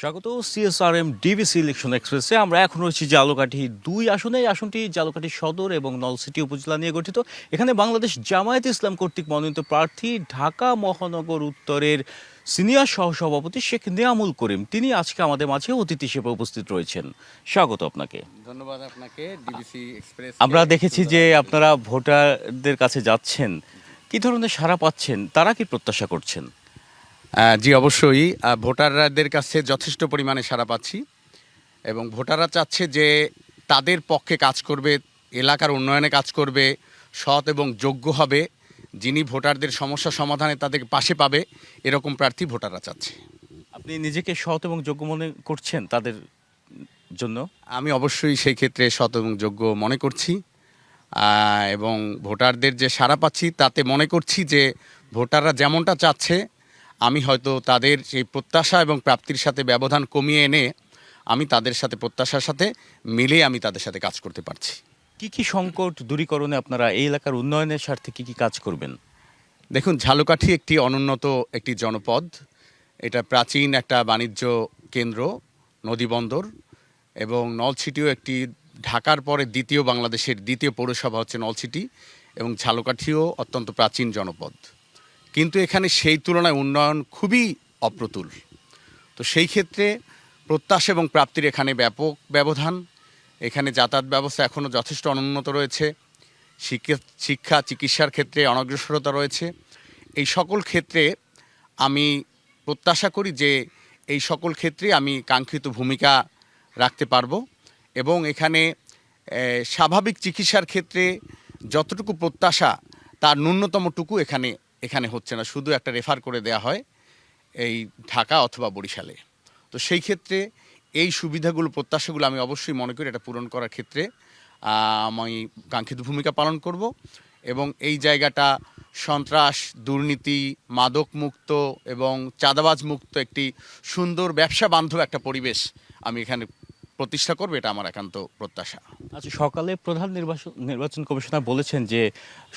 স্বাগত CSRM DBC election এক্সপ্রেসে আমরা এখন রয়েছি জালকাঠি দুই আসনে। এই আসনটি জালকাঠি সদর এবং নলসিটি উপজেলা নিয়ে গঠিত। এখানে বাংলাদেশ জামায়াত ইসলাম কর্তৃক মনোনীত প্রার্থী ঢাকা মহানগর উত্তরের সিনিয়র সহসভাপতি শেখ নিয়ামুল করিম। তিনি আজকে আমাদের মাঝে অতিথি হিসেবে উপস্থিত রয়েছেন। স্বাগত আপনাকে। ধন্যবাদ আপনাকে ডিবিসি এক্সপ্রেস আমরা দেখেছি যে আপনারা ভোটারদের কাছে যাচ্ছেন। কি ধরনের সাড়া পাচ্ছেন? তারা কি প্রত্যাশা করছেন? জি অবশ্যই। ভোটারদের কাছে যথেষ্ট পরিমাণে সাড়া পাচ্ছি এবং ভোটাররা চাচ্ছে যে তাদের পক্ষে কাজ করবে এলাকার উন্নয়নে কাজ করবে সৎ এবং যোগ্য হবে। যিনি ভোটারদের সমস্যা সমাধানে তাদের পাশে পাবে এরকম প্রার্থী ভোটাররা চাচ্ছে। আপনি নিজেকে সৎ এবং যোগ্য মনে করছেন তাদের জন্য? আমি অবশ্যই সেই ক্ষেত্রে সৎ এবং যোগ্য মনে করছি। এবং ভোটারদের যে সাড়া পাচ্ছি তাতে মনে করছি যে ভোটাররা যেমনটা চাচ্ছে আমি হয়তো তাদের সেই প্রত্যাশা এবং প্রাপ্তির সাথে ব্যবধান কমিয়ে এনে আমি তাদের সাথে প্রত্যাশার সাথে মিলে আমি তাদের সাথে কাজ করতে পারছি। কি কি সংকট দূরীকরণে আপনারা এই এলাকার উন্নয়নের স্বার্থে কি কি কাজ করবেন? দেখুন ঝালকাঠি একটি অনুন্নত একটি জনপদ। এটা প্রাচীন একটা বাণিজ্য কেন্দ্র নদীবন্দর এবং নলছিটিও একটি ঢাকার পরে দ্বিতীয় বাংলাদেশের দ্বিতীয় পৌরসভা হচ্ছে নলছিটি এবং ঝালকাঠিও অত্যন্ত প্রাচীন জনপদ। কিন্তু এখানে সেই তুলনায় উন্নয়ন খুবই অপ্রতুল। তো সেই ক্ষেত্রে প্রত্যাশা এবং প্রাপ্তির এখানে ব্যাপক ব্যবধান। এখানে যাতায়াত ব্যবস্থা এখনও যথেষ্ট অনুন্নত রয়েছে। শিক্ষা শিক্ষা, চিকিৎসার ক্ষেত্রে অনগ্রসরতা রয়েছে। এই সকল ক্ষেত্রে আমি প্রত্যাশা করি যে এই সকল ক্ষেত্রে আমি কাঙ্ক্ষিত ভূমিকা রাখতে পারব এবং এখানে স্বাভাবিক চিকিৎসার ক্ষেত্রে যতটুকু প্রত্যাশা তার ন্যূনতমটুকু এখানে এখানে হচ্ছে না, শুধু একটা রেফার করে দেয়া হয় এই ঢাকা অথবা বরিশালে। তো সেই ক্ষেত্রে এই সুবিধাগুলো, প্রত্যাশাগুলো আমি অবশ্যই মনে করি এটা পূরণ করার ক্ষেত্রে আমি কাঙ্ক্ষিত ভূমিকা পালন করব এবং এই জায়গাটা সন্ত্রাস, দুর্নীতি মাদক মুক্ত এবং চাঁদাবাজ মুক্ত একটি সুন্দর ব্যবসা বান্ধব একটা পরিবেশ আমি এখানে প্রতিষ্ঠা করবে এটা আমার একান্ত প্রত্যাশা। আচ্ছা সকালে প্রধান নির্বাচন নির্বাচন কমিশনার বলেছেন যে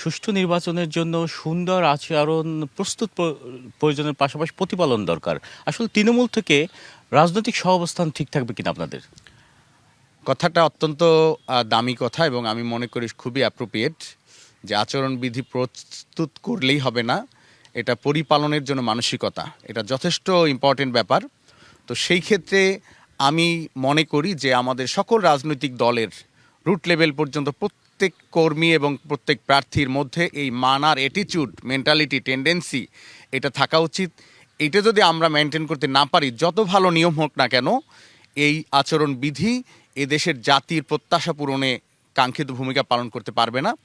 সুষ্ঠু নির্বাচনের জন্য সুন্দর আচরণ প্রস্তুত প্রয়োজনের পাশাপাশি প্রতিপালন দরকার। আসলে তৃণমূল থেকে রাজনৈতিক সহাবস্থান ঠিক থাকবে কিনা আপনাদের? কথাটা অত্যন্ত দামি কথা এবং আমি মনে করি খুবই অ্যাপ্রোপ্রিয়েট যে আচরণবিধি প্রস্তুত করলেই হবে না। এটা পরিপালনের জন্য মানসিকতা এটা যথেষ্ট ইম্পর্টেন্ট ব্যাপার। তো সেই ক্ষেত্রে আমি মনে করি যে আমাদের সকল রাজনৈতিক দলের রুট লেভেল পর্যন্ত প্রত্যেক কর্মী এবং প্রত্যেক প্রার্থীর মধ্যে এই মানার অ্যাটিচিউড মেন্টালিটি টেন্ডেন্সি এটা থাকা উচিত। এটা যদি আমরা মেনটেন করতে না পারি, যত ভালো নিয়ম হোক না কেন, এই আচরণ বিধি এদেশের জাতির প্রত্যাশা পূরণে কাঙ্ক্ষিত ভূমিকা পালন করতে পারবে না।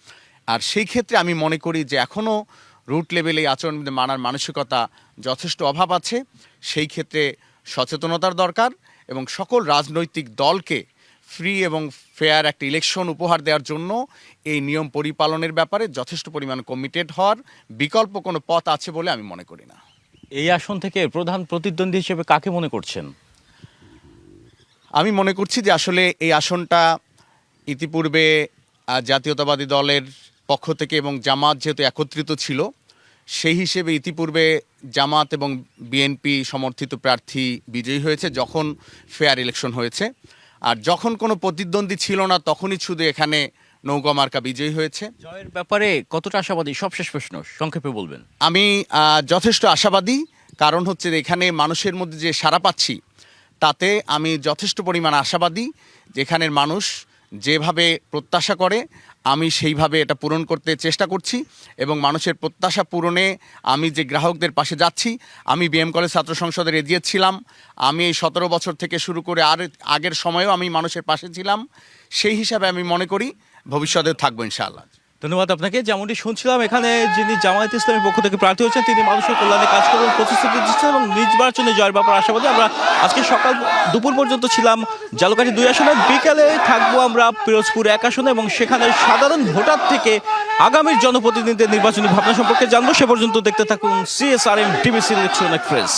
আর সেই ক্ষেত্রে আমি মনে করি যে এখনও রুট লেভেলে এই আচরণবিধি মানার মানসিকতা যথেষ্ট অভাব আছে। সেই ক্ষেত্রে সচেতনতার দরকার। এবং সকল রাজনৈতিক দলকে ফ্রি এবং ফেয়ার একটা ইলেকশন উপহার দেওয়ার জন্য এই নিয়ম পরিপালনের ব্যাপারে যথেষ্ট পরিমাণ কমিটেড হওয়ার বিকল্প কোনো পথ আছে বলে আমি মনে করি না। এই আসন থেকে প্রধান প্রতিদ্বন্দ্বী হিসেবে কাকে মনে করছেন? আমি মনে করছি যে আসলে এই আসনটা ইতিপূর্বে জাতীয়তাবাদী দলের পক্ষ থেকে এবং জামাত যেহেতু একত্রিত ছিল সেই হিসেবে ইতিপূর্বে জামাত এবং বিএনপি সমর্থিত প্রার্থী বিজয়ী হয়েছে যখন ফেয়ার ইলেকশন হয়েছে। আর যখন কোনো প্রতিদ্বন্দ্বী ছিল না তখনই শুধু এখানে নৌকা মার্কা বিজয়ী হয়েছে। জয়ের ব্যাপারে কতটা আশাবাদী? সবশেষ প্রশ্ন সংক্ষেপে বলবেন। আমি যথেষ্ট আশাবাদী। কারণ হচ্ছে যে এখানে মানুষের মধ্যে যে সাড়া পাচ্ছি তাতে আমি যথেষ্ট পরিমাণ আশাবাদী। যেখানের মানুষ যেভাবে প্রত্যাশা করে আমি সেইভাবে এটা পূরণ করতে চেষ্টা করছি এবং মানুষের প্রত্যাশা পূরণে আমি যে গ্রাহকদের পাশে যাচ্ছি, আমি বিএম কলেজ ছাত্র সংসদের এগিয়ে ছিলাম, আমি এই সতেরো বছর থেকে শুরু করে আর আগের সময়েও আমি মানুষের পাশে ছিলাম, সেই হিসাবে আমি মনে করি ভবিষ্যতে থাকব ইনশাআল্লাহ। ধন্যবাদ আপনাকে। যেমনটি শুনছিলাম এখানে যিনি জামায়াত ইসলামের পক্ষ থেকে প্রার্থী হয়েছেন, তিনি মানুষের কল্যাণে কাজ করবেন, প্রতিশ্রুতি দিচ্ছেন এবং নির্বাচনে জয়ের ব্যাপার আশাবাদী আমরা আজকে সকাল দুপুর পর্যন্ত ছিলাম জালুকাঠি দুই আসনে। বিকালে থাকব আমরা পিরোজপুর এক আসনে এবং সেখানে সাধারণ ভোটার থেকে আগামীর জনপ্রতিনিধিদের নির্বাচনী ভাবনা সম্পর্কে জানব। সে পর্যন্ত দেখতে থাকুন সিএসআরএম ডিবিসি ইলেকশন এক্সপ্রেস